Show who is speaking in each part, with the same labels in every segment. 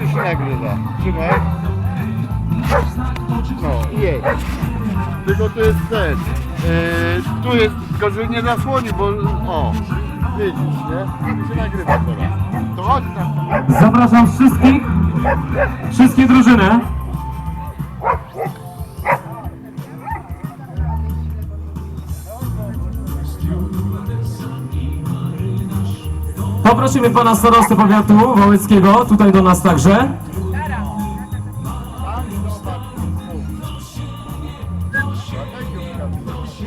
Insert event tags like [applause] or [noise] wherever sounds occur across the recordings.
Speaker 1: już się nagrywa. Trzymaj. No i jedź. Tylko tu jest ten. Yy, tu jest, tylko że nie zasłoni, bo o. Widzisz, nie? Tu się nagrywa teraz. To chodź tam.
Speaker 2: Zapraszam wszystkich, wszystkie drużyny. Poprosimy pana starostę powiatu wołyckiego, tutaj do nas także.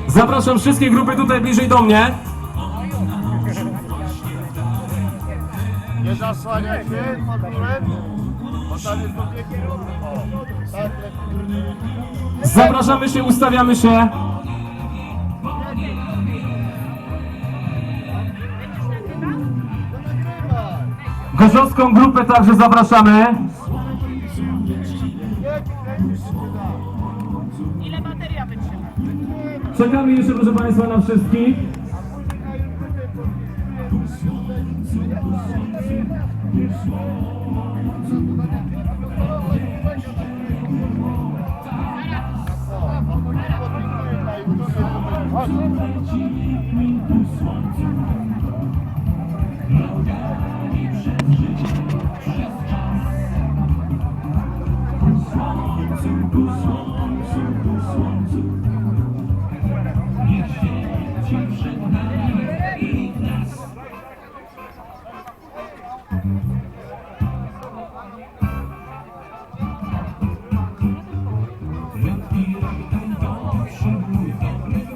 Speaker 2: Zapraszam wszystkie grupy tutaj bliżej do mnie.
Speaker 1: Nie zasłania się pod bo tam jest tak.
Speaker 2: Zapraszamy się, ustawiamy się. Gorzowską grupę także zapraszamy.
Speaker 3: Ile bateria wytrzyma?
Speaker 2: Czekamy jeszcze, proszę Państwa, na wszystkich.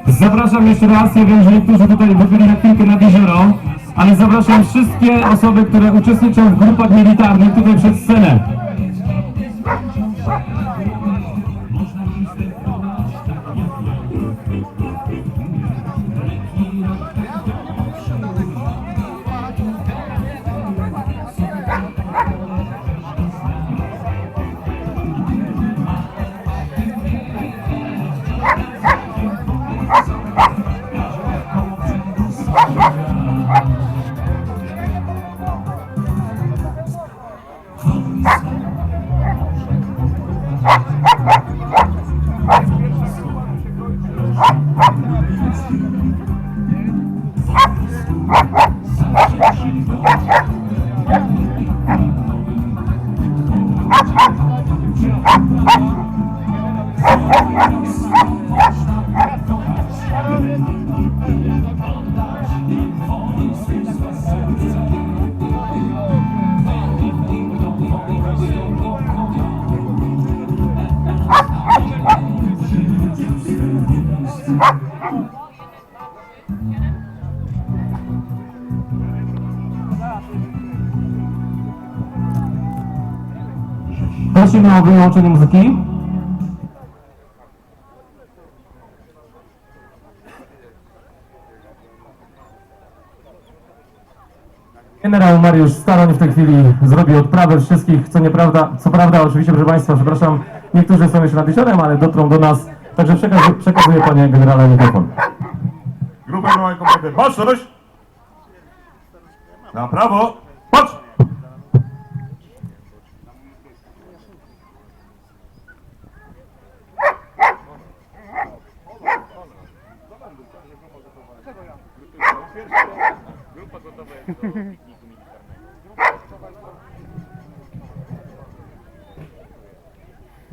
Speaker 2: Zapraszam jeszcze raz, ja wiem, że niektórzy tutaj wybyli na chwilkę nad jezioro, ale zapraszam wszystkie osoby, które uczestniczą w grupach militarnych tutaj przed scenę. Prosimy o wyłączenie muzyki. Generał Mariusz Staroń w tej chwili zrobi odprawę wszystkich, co nieprawda, co prawda oczywiście, proszę Państwa, przepraszam, niektórzy są jeszcze nad jeziorem, ale dotrą do nas, także przekaz, przekazuję Panie Generale mikrofon.
Speaker 4: Grupa numer kompetencji. Patrz, Staroś! Na prawo! Patrz! Grupa gotowa jest do.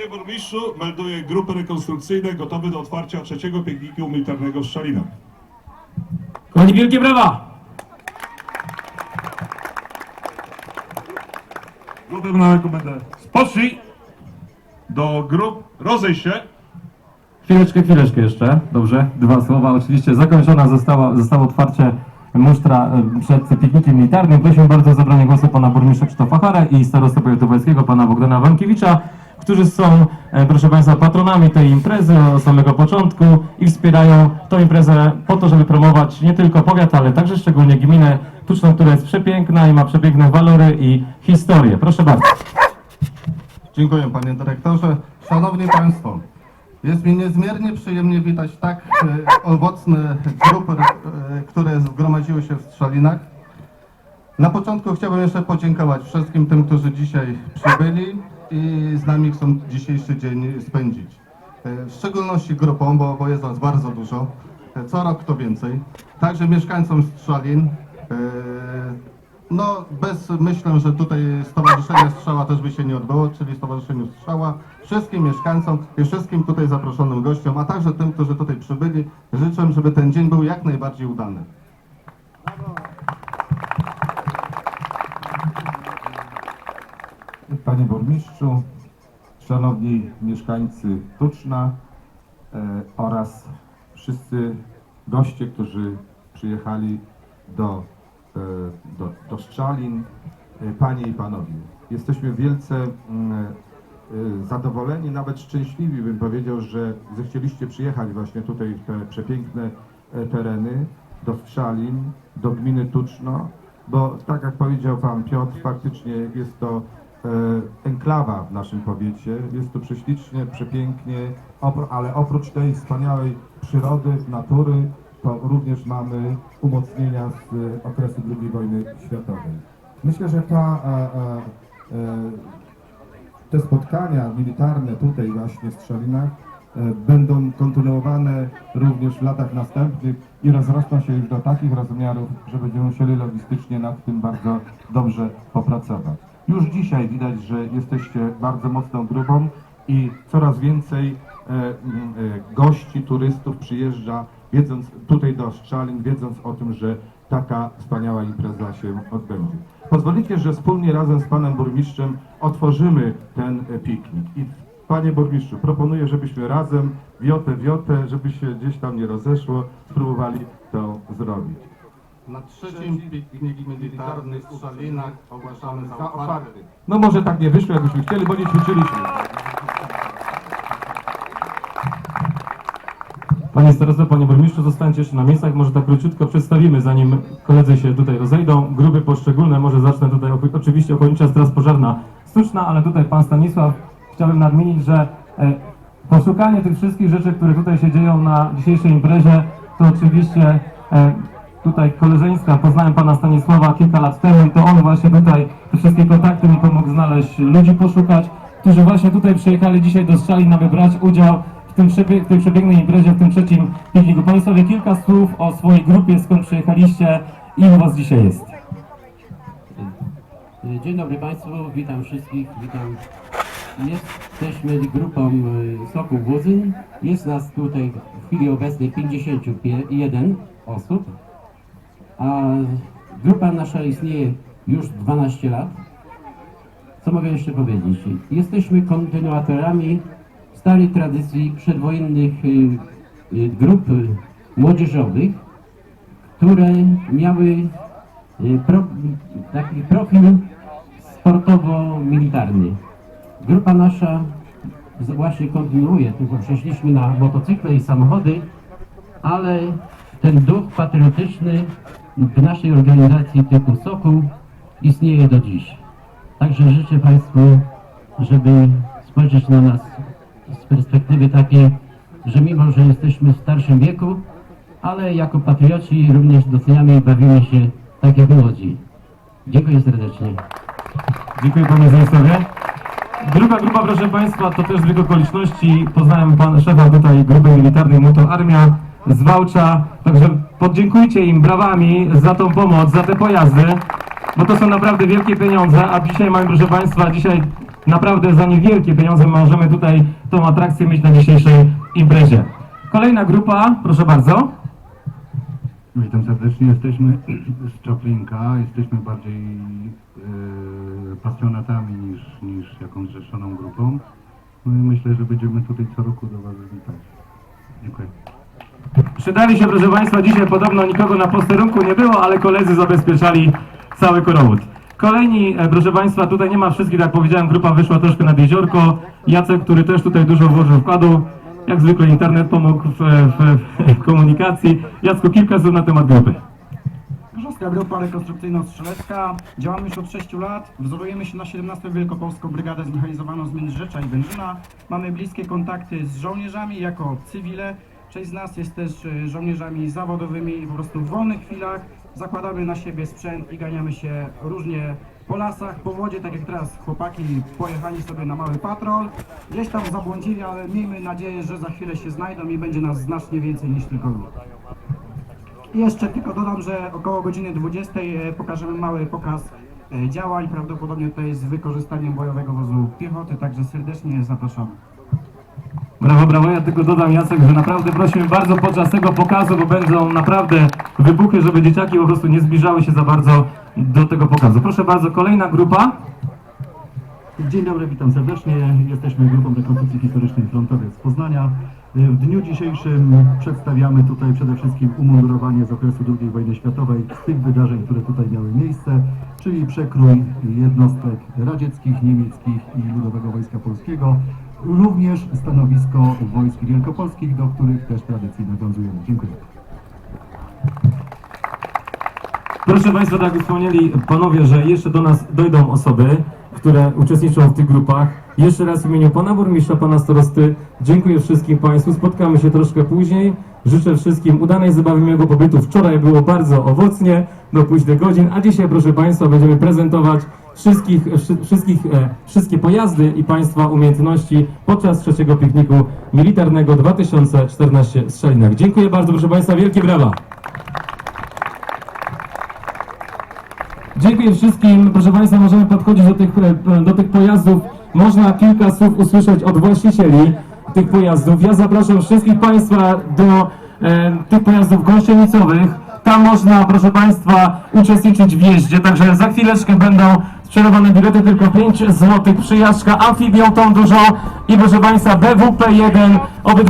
Speaker 4: Panie burmistrzu, melduję grupy rekonstrukcyjne gotowe do otwarcia trzeciego piękniku militarnego w Szczalinach.
Speaker 2: Kochani, wielkie brawa!
Speaker 4: Grupy na komendę. Spocznij do grup, rozejść się.
Speaker 2: Chwileczkę, chwileczkę jeszcze. Dobrze, dwa słowa. Oczywiście zakończona została, zostało otwarcie musztra e, przed piknikiem militarnym. Prosimy bardzo o zabranie głosu pana burmistrza Krzysztofa Harę i starostę powiatowskiego pana Bogdana Wankiewicza, którzy są, e, proszę państwa, patronami tej imprezy od samego początku i wspierają tę imprezę po to, żeby promować nie tylko powiat, ale także szczególnie gminę Tuczną, która jest przepiękna i ma przepiękne walory i historię. Proszę bardzo.
Speaker 5: Dziękuję panie dyrektorze. Szanowni Państwo, jest mi niezmiernie przyjemnie witać tak e, owocne grupy, e, które zgromadziły się w Strzalinach. Na początku chciałbym jeszcze podziękować wszystkim tym, którzy dzisiaj przybyli i z nami chcą dzisiejszy dzień spędzić. E, W szczególności grupą, bo, bo jest nas bardzo dużo, e, co rok to więcej. Także mieszkańcom Strzalin, e, no, bez, myślę, że tutaj Stowarzyszenie Strzała też by się nie odbyło, czyli Stowarzyszeniu Strzała, wszystkim mieszkańcom i wszystkim tutaj zaproszonym gościom, a także tym, którzy tutaj przybyli, życzę, żeby ten dzień był jak najbardziej udany.
Speaker 6: Panie Burmistrzu, Szanowni mieszkańcy Tuczna e, oraz wszyscy goście, którzy przyjechali do, e, do, do Szczalin, e, Panie i Panowie. Jesteśmy wielce mm, e, zadowoleni, nawet szczęśliwi, bym powiedział, że zechcieliście przyjechać właśnie tutaj w te przepiękne e, tereny, do Szczalin, do gminy Tuczno, bo tak jak powiedział Pan Piotr, faktycznie jest to enklawa w naszym powiecie. Jest tu prześlicznie, przepięknie, ale oprócz tej wspaniałej przyrody, natury, to również mamy umocnienia z e, okresu II wojny światowej. Myślę, że ta, e, e, e, te spotkania militarne tutaj właśnie w Strzelinach e, będą kontynuowane również w latach następnych i rozrosną się już do takich rozmiarów, że będziemy musieli logistycznie nad tym bardzo dobrze popracować. Już dzisiaj widać, że jesteście bardzo mocną grupą i coraz więcej e, e, gości, turystów przyjeżdża, wiedząc tutaj do Szczalin, wiedząc o tym, że taka wspaniała impreza się odbędzie. Pozwolicie, że wspólnie razem z panem burmistrzem otworzymy ten e, piknik. I panie burmistrzu, proponuję, żebyśmy razem, wiotę, wiotę, żeby się gdzieś tam nie rozeszło, spróbowali to zrobić.
Speaker 5: Na trzecim piknik militarny w Strzalinach ogłaszamy za otwarty.
Speaker 6: No może tak nie wyszło, jakbyśmy chcieli, bo nie ćwiczyliśmy.
Speaker 2: Panie starosto, panie burmistrzu, zostańcie jeszcze na miejscach. Może tak króciutko przedstawimy, zanim koledzy się tutaj rozejdą. Grupy poszczególne, może zacznę tutaj, oczywiście Ochotnicza Straż Pożarna Sztuczna, ale tutaj pan Stanisław, chciałbym nadmienić, że e, poszukanie tych wszystkich rzeczy, które tutaj się dzieją na dzisiejszej imprezie, to oczywiście e, tutaj koleżeńska, poznałem pana Stanisława kilka lat temu i to on właśnie tutaj te wszystkie kontakty mi pomógł znaleźć, ludzi poszukać, którzy właśnie tutaj przyjechali dzisiaj do Strzalin, aby brać udział w, tym w tej przepięknej imprezie, w tym trzecim pikniku. Państwowie kilka słów o swojej grupie, skąd przyjechaliście i u was dzisiaj jest.
Speaker 7: Dzień dobry Państwu, witam wszystkich, witam. Jesteśmy grupą y, Soku Wuzyn. Jest nas tutaj w chwili obecnej 51 osób, a grupa nasza istnieje już 12 lat. Co mogę jeszcze powiedzieć? Jesteśmy kontynuatorami starej tradycji przedwojennych y, y, grup młodzieżowych, które miały y, pro, taki profil sportowo-militarny. Grupa nasza właśnie kontynuuje, tylko przeszliśmy na motocykle i samochody, ale ten duch patriotyczny w naszej organizacji typu Sokół istnieje do dziś. Także życzę Państwu, żeby spojrzeć na nas z perspektywy takiej, że mimo, że jesteśmy w starszym wieku, ale jako patrioci również doceniamy i bawimy się tak jak młodzi. Dziękuję serdecznie.
Speaker 2: Dziękuję panie Stanisławie. Druga grupa, proszę Państwa, to też zbieg okoliczności. Poznałem pan szefa tutaj grupy militarnej Moto Armia z Wałcza. Także podziękujcie im brawami za tą pomoc, za te pojazdy, bo to są naprawdę wielkie pieniądze, a dzisiaj mamy, proszę Państwa, dzisiaj naprawdę za niewielkie pieniądze możemy tutaj tą atrakcję mieć na dzisiejszej imprezie. Kolejna grupa, proszę bardzo.
Speaker 8: Witam serdecznie. Jesteśmy z Czoplinka. Jesteśmy bardziej e, pasjonatami niż, niż jakąś zrzeszoną grupą. No i myślę, że będziemy tutaj co roku do Was witać. Dziękuję.
Speaker 2: Przydali się, proszę Państwa, dzisiaj podobno nikogo na posterunku nie było, ale koledzy zabezpieczali cały korowód. Kolejni, e, proszę Państwa, tutaj nie ma wszystkich, tak jak powiedziałem, grupa wyszła troszkę nad jeziorko. Jacek, który też tutaj dużo włożył wkładu. Jak zwykle internet pomógł w, w, w [laughs] komunikacji. Jacku, kilka słów na temat grupy.
Speaker 9: Gorzowska Grupa Rekonstrukcyjno-Strzelecka. Działamy już od 6 lat. Wzorujemy się na 17 Wielkopolską Brygadę Zmechanizowaną z Międzyrzecza i Bężyna. Mamy bliskie kontakty z żołnierzami jako cywile. Część z nas jest też e, żołnierzami zawodowymi po prostu w wolnych chwilach zakładamy na siebie sprzęt i ganiamy się różnie po lasach, po wodzie, tak jak teraz chłopaki pojechali sobie na mały patrol. Gdzieś tam zabłądzili, ale miejmy nadzieję, że za chwilę się znajdą i będzie nas znacznie więcej niż tylko. I Jeszcze tylko dodam, że około godziny 20 e, pokażemy mały pokaz e, działań, prawdopodobnie tutaj z wykorzystaniem bojowego wozu piechoty, także serdecznie zapraszamy.
Speaker 2: Brawo, brawo. Ja tylko dodam, Jacek, że naprawdę prosimy bardzo podczas tego pokazu, bo będą naprawdę wybuchy, żeby dzieciaki po prostu nie zbliżały się za bardzo do tego pokazu. Proszę bardzo, kolejna grupa.
Speaker 10: Dzień dobry, witam serdecznie. Jesteśmy grupą rekonstrukcji historycznej Frontowiec z Poznania. W dniu dzisiejszym przedstawiamy tutaj przede wszystkim umundurowanie z okresu II wojny światowej z tych wydarzeń, które tutaj miały miejsce, czyli przekrój jednostek radzieckich, niemieckich i Ludowego Wojska Polskiego, również stanowisko wojsk wielkopolskich, do których też tradycyjnie nawiązujemy. Dziękuję.
Speaker 2: Proszę Państwa, tak wspomnieli panowie, że jeszcze do nas dojdą osoby, które uczestniczą w tych grupach. Jeszcze raz w imieniu pana burmistrza, pana starosty dziękuję wszystkim Państwu. Spotkamy się troszkę później. Życzę wszystkim udanej zabawy, miłego pobytu. Wczoraj było bardzo owocnie, do późnych godzin, a dzisiaj, proszę Państwa, będziemy prezentować wszystkich, wszy- wszystkich, e, wszystkie pojazdy i Państwa umiejętności podczas trzeciego pikniku militarnego 2014 w Strzelinach. Dziękuję bardzo, proszę Państwa, wielkie brawa. Dziękuję wszystkim. Proszę Państwa, możemy podchodzić do tych, e, do tych pojazdów. Można kilka słów usłyszeć od właścicieli tych pojazdów. Ja zapraszam wszystkich Państwa do e, tych pojazdów gąsienicowych. Tam można, proszę Państwa, uczestniczyć w jeździe. Także za chwileczkę będą sprzedawane bilety tylko 5 zł. Przyjażdżka amfibią tą dużą i proszę Państwa BWP1 obydwa